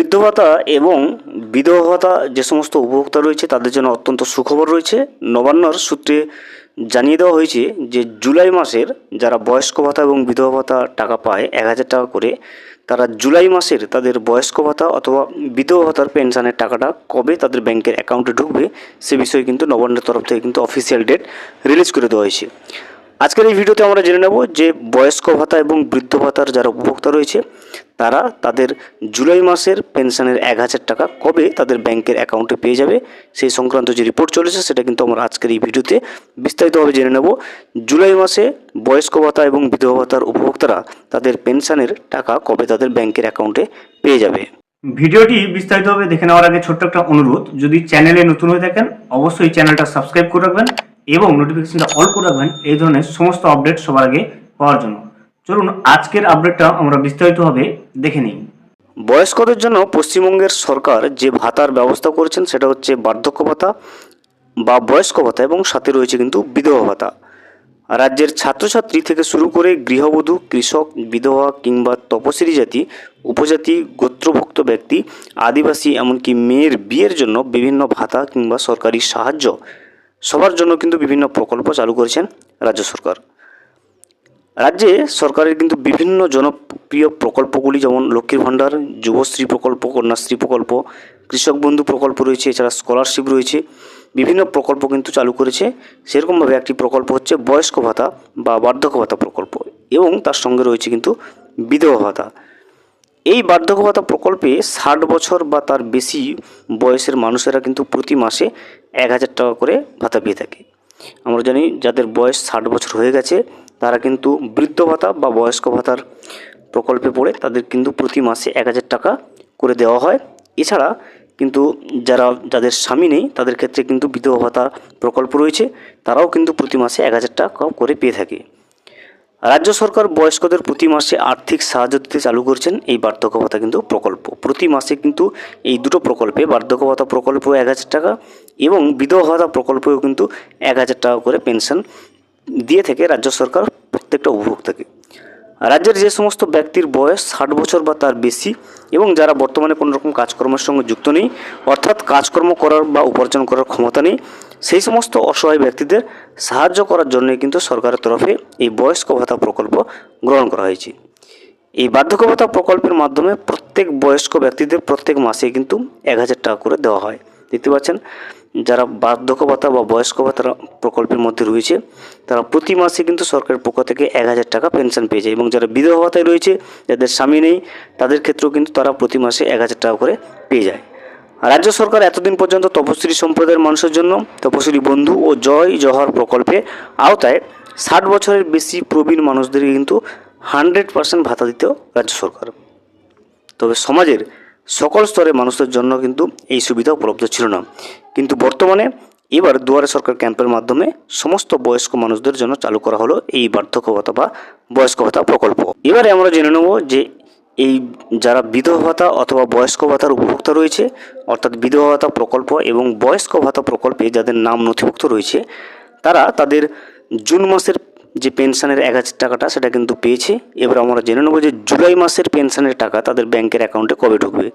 বৃদ্ধ ভাতা এবং বিধবা ভাতা যে সমস্ত উপভোক্তা রয়েছে, তাদের জন্য অত্যন্ত সুখবর রয়েছে। নবান্নর সূত্রে জানিয়ে দেওয়া হয়েছে যে, জুলাই মাসের যারা বয়স্ক ভাতা এবং বিধবা ভাতা টাকা পায়, এক হাজার টাকা করে, তারা জুলাই মাসের তাদের বয়স্ক ভাতা অথবা বিধবা ভাতার পেনশনের টাকাটা কবে তাদের ব্যাংকের অ্যাকাউন্টে ঢুকবে, সে বিষয়ে কিন্তু নবান্নের তরফ থেকে কিন্তু অফিসিয়াল ডেট রিলিজ করে দেওয়া হয়েছে। আজকের এই ভিডিওতে আমরা জেনে নেব যে, বয়স্ক ভাতা এবং বৃদ্ধ ভাতার যারা উপভোক্তা রয়েছে তারা তাদের জুলাই মাসের পেনশনের এক হাজার টাকা কবে তাদের ব্যাংকের অ্যাকাউন্টে পেয়ে যাবে, সেই সংক্রান্ত যে রিপোর্ট চলেছে সেটা কিন্তু আমরা আজকের এই ভিডিওতে বিস্তারিতভাবে জেনে নেব। জুলাই মাসে বয়স্ক ভাতা এবং বিধবা ভাতার উপভোক্তারা তাদের পেনশনের টাকা কবে তাদের ব্যাংকের অ্যাকাউন্টে পেয়ে যাবে। ভিডিওটি বিস্তারিতভাবে দেখে নেওয়ার আগে ছোট্ট একটা অনুরোধ, যদি চ্যানেলে নতুন হয়ে থাকেন, অবশ্যই চ্যানেলটা সাবস্ক্রাইব করে রাখবেন এবং নোটিফিকেশনটা অল করে রাখবেন, এই ধরনের সমস্ত আপডেট সবার আগে পাওয়ার জন্য। চলুন আজকের আপডেটটা আমরা বিস্তারিতভাবে দেখে নিই। বয়স্কদের জন্য পশ্চিমবঙ্গের সরকার যে ভাতার ব্যবস্থা করেছেন, সেটা হচ্ছে বার্ধক্য ভাতা বা বয়স্ক ভাতা এবং সাথে রয়েছে কিন্তু বিধবা ভাতা। রাজ্যের ছাত্রছাত্রী থেকে শুরু করে গৃহবধূ, কৃষক, বিধবা কিংবা তপশিলি জাতি, উপজাতি, গোত্রভুক্ত ব্যক্তি, আদিবাসী এমনকি মেয়ের বিয়ের জন্য বিভিন্ন ভাতা কিংবা সরকারি সাহায্য সবার জন্য কিন্তু বিভিন্ন প্রকল্প চালু করেছেন রাজ্য সরকার। রাজ্যে সরকারের কিন্তু বিভিন্ন জনপ্রিয় প্রকল্পগুলি যেমন লক্ষ্মীর ভাণ্ডার, যুবশ্রী প্রকল্প, কন্যাশ্রী প্রকল্প, কৃষক বন্ধু প্রকল্প রয়েছে, এছাড়া স্কলারশিপ রয়েছে। বিভিন্ন প্রকল্প কিন্তু চালু করেছে। সেরকমভাবে একটি প্রকল্প হচ্ছে বয়স্ক ভাতা বা বার্ধক্য ভাতা প্রকল্প এবং তার সঙ্গে রয়েছে কিন্তু বিধবা ভাতা। এই বার্ধক্য ভাতা প্রকল্পে ষাট বছর বা তার বেশি বয়সের মানুষেরা কিন্তু প্রতি মাসে এক হাজার টাকা করে ভাতা পেয়ে থাকে। আমরা জানি যাদের বয়স ষাট বছর হয়ে গেছে তারা কিন্তু বৃদ্ধ ভাতা বা বয়স্ক ভাতার প্রকল্পে পড়ে তাদের কিন্তু প্রতি মাসে এক হাজার টাকা করে দেওয়া হয়। এছাড়া কিন্তু যারা, যাদের স্বামী নেই, তাদের ক্ষেত্রে কিন্তু বিধবা ভাতা প্রকল্প রয়েছে, তারাও কিন্তু প্রতি মাসে এক হাজার টাকা করে পেয়ে থাকে। রাজ্য সরকার বয়স্কদের প্রতি মাসে আর্থিক সাহায্য দিতে চালু করছেন, এই বার্ধক্য ভাতা কিন্তু প্রকল্প। প্রতি মাসে কিন্তু এই দুটো প্রকল্পে, বার্ধক্য ভাতা প্রকল্পেও এক হাজার টাকা এবং বিধবা ভাতা প্রকল্পেও কিন্তু এক হাজার টাকা করে পেনশন দিয়ে থাকে রাজ্য সরকার, প্রত্যেকটা উপভোক্তাকে রাজ্যের যে সমস্ত ব্যক্তির বয়স ষাট বছর বা তার বেশি এবং যারা বর্তমানে কোনো রকম কাজকর্মের সঙ্গে যুক্ত নেই, অর্থাৎ কাজকর্ম করার বা উপার্জন করার ক্ষমতা নেই, সেই সমস্ত অসহায় ব্যক্তিদের সাহায্য করার জন্যই কিন্তু সরকারের তরফে এই বয়স্ক ভাতা প্রকল্প গ্রহণ করা হয়েছে। এই বার্ধক্য ভাতা প্রকল্পের মাধ্যমে প্রত্যেক বয়স্ক ব্যক্তিদের প্রত্যেক মাসে কিন্তু এক হাজার টাকা করে দেওয়া হয়। দেখতে পাচ্ছেন যারা বার্ধক্য ভাতা বা বয়স্ক ভাতা প্রকল্পের মধ্যে রয়েছে, তারা প্রতি মাসে কিন্তু সরকারের পক্ষ থেকে এক হাজার টাকা পেনশন পেয়ে যায় এবং যারা বিধবা ভাতায় রয়েছে, যাদের স্বামী নেই, তাদের ক্ষেত্রেও কিন্তু তারা প্রতি মাসে এক হাজার টাকা করে পেয়ে যায়। রাজ্য সরকার এতদিন পর্যন্ত তপশিলি সম্প্রদায়ের মানুষের জন্য তপশিলি বন্ধু ও জয় জহর প্রকল্পে আওতায় ষাট বছরের বেশি প্রবীণ মানুষদেরকে কিন্তু হান্ড্রেড পার্সেন্ট ভাতা দিতেও রাজ্য সরকার। তবে সমাজের সকল স্তরের মানুষদের জন্য কিন্তু এই সুবিধা উপলব্ধ ছিল না। কিন্তু বর্তমানে এবার দুয়ারে সরকার ক্যাম্পের মাধ্যমে সমস্ত বয়স্ক মানুষদের জন্য চালু করা হলো এই বার্ধক্য ভাতা বা বয়স্ক ভাতা প্রকল্প। এবারে আমরা জেনে নেব যে এই যারা বিধবা ভাতা অথবা বয়স্ক ভাতার উপভোক্তা রয়েছে, অর্থাৎ বিধবা ভাতা প্রকল্প এবং বয়স্ক ভাতা প্রকল্পে যাদের নাম নথিভুক্ত রয়েছে, তারা তাদের জুন মাসের যে পেনশনের এক হাজার টাকাটা সেটা কিন্তু পেয়েছে। এবার আমরা জেনে নেব যে জুলাই মাসের পেনশনের টাকা তাদের ব্যাংকের অ্যাকাউন্টে কবে ঢুকবে।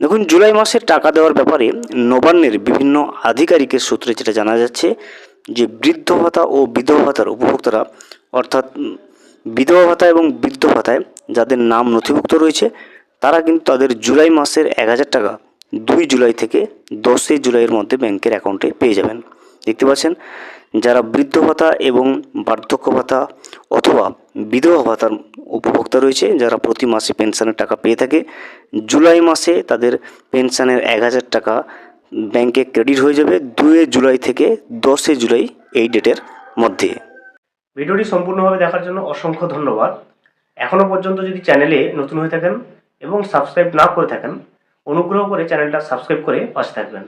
দেখুন, জুলাই মাসের টাকা দেওয়ার ব্যাপারে নবান্নের বিভিন্ন আধিকারিকের সূত্রে যেটা জানা যাচ্ছে যে বৃদ্ধ ভাতা ও বিধবা ভাতার উপভোক্তারা, অর্থাৎ বিধবা ভাতা এবং বৃদ্ধ ভাতায় যাদের নাম নথিভুক্ত রয়েছে, তারা কিন্তু তাদের জুলাই মাসের এক হাজার টাকা দুই জুলাই থেকে দশই জুলাইয়ের মধ্যে ব্যাংকের অ্যাকাউন্টে পেয়ে যাবেন। দেখতে পাচ্ছেন যারা বৃদ্ধ ভাতা এবং বার্ধক্য ভাতা অথবা বিধবা ভাতার উপভোক্তা রয়েছে, যারা প্রতি মাসে পেনশনের টাকা পেয়ে থাকে, জুলাই মাসে তাদের পেনশনের এক হাজার টাকা ব্যাংকে ক্রেডিট হয়ে যাবে দুয়ে জুলাই থেকে দশে জুলাই এই ডেটের মধ্যে। ভিডিওটি সম্পূর্ণভাবে দেখার জন্য অসংখ্য ধন্যবাদ। এখনও পর্যন্ত যদি চ্যানেলে নতুন হয়ে থাকেন এবং সাবস্ক্রাইব না করে থাকেন, অনুগ্রহ করে চ্যানেলটা সাবস্ক্রাইব করে পাশে থাকবেন।